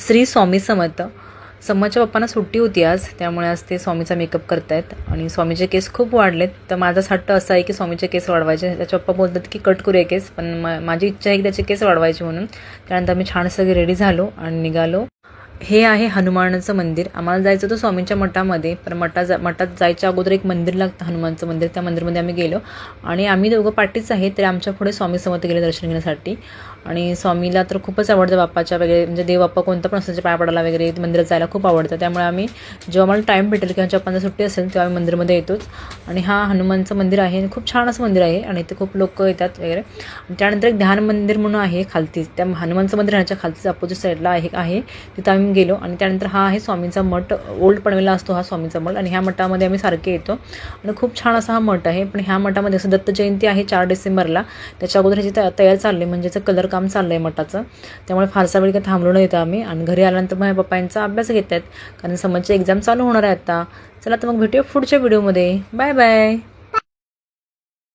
श्री स्वामी समर्थ. समोरच्या पप्पांना सुट्टी होती आज त्यामुळे आज ते स्वामीचा मेकअप करतायत. आणि स्वामीचे केस खूप वाढलेत. तर माझा हट्ट असा आहे की स्वामीचे केस वाढवायचे. त्याचे पप्पा बोलतात की कट करूया केस पण माझी इच्छा आहे की त्याचे केस वाढवायचे म्हणून. त्यानंतर आम्ही छान सगळे रेडी झालो आणि निघालो. हे आहे हनुमानाचं मंदिर. आम्हाला जायचं होतं स्वामींच्या मठामध्ये पण मठा जा मठात जायच्या अगोदर एक मंदिर लागतं हनुमानचं मंदिर. त्या मंदिरमध्ये आम्ही गेलो. आणि आम्ही दोघं पाठीच आहे तरी आमच्या पुढे स्वामी समर्थ गेले दर्शन घेण्यासाठी. आणि स्वामीला तर खूपच आवडतं बाप्पाच्या वगैरे म्हणजे देव बाप्पा कोणता पण असायच्या पाया पडायला वगैरे मंदिरात जायला खूप आवडतं. त्यामुळे आम्ही जेव्हा आम्हाला टाईम भेटेल किंवा जेव्हा सुट्टी असेल तेव्हा आम्ही मंदिरमध्ये येतोच. आणि हा हनुमानचं मंदिर आहे खूप छान असं मंदिर आहे आणि इथे खूप लोक येतात वगैरे. त्यानंतर एक ध्यान मंदिर म्हणून आहे खालतीच त्या हनुमानचं मंदिर ह्याच्या खालतीच अपोजिट साईडला आहे आहे. तिथं आम्ही गेलो आणि त्यानंतर हा आहे स्वामींचा मठ. ओल्ड पनवेला असतो हा स्वामींचा मठ आणि ह्या मठामध्ये आम्ही सारखे येतो. आणि खूप छान असा हा मठ आहे. पण ह्या मठामध्ये असं दत्त जयंती आहे चार डिसेंबरला. त्याच्या अगोदर ह्याची तया- तयार चालली म्हणजे याचं कलर काम चाललं आहे मठाचं. त्यामुळे फारसा वेळ काही थांबलो नाही येतो आम्ही. आणि घरी आल्यानंतर माझ्या पप्पांचा अभ्यास घेत आहेत. कारण समोरची एक्झाम चालू होणार आहे आता. चला तर मग भेटूया पुढच्या व्हिडिओमध्ये बाय बाय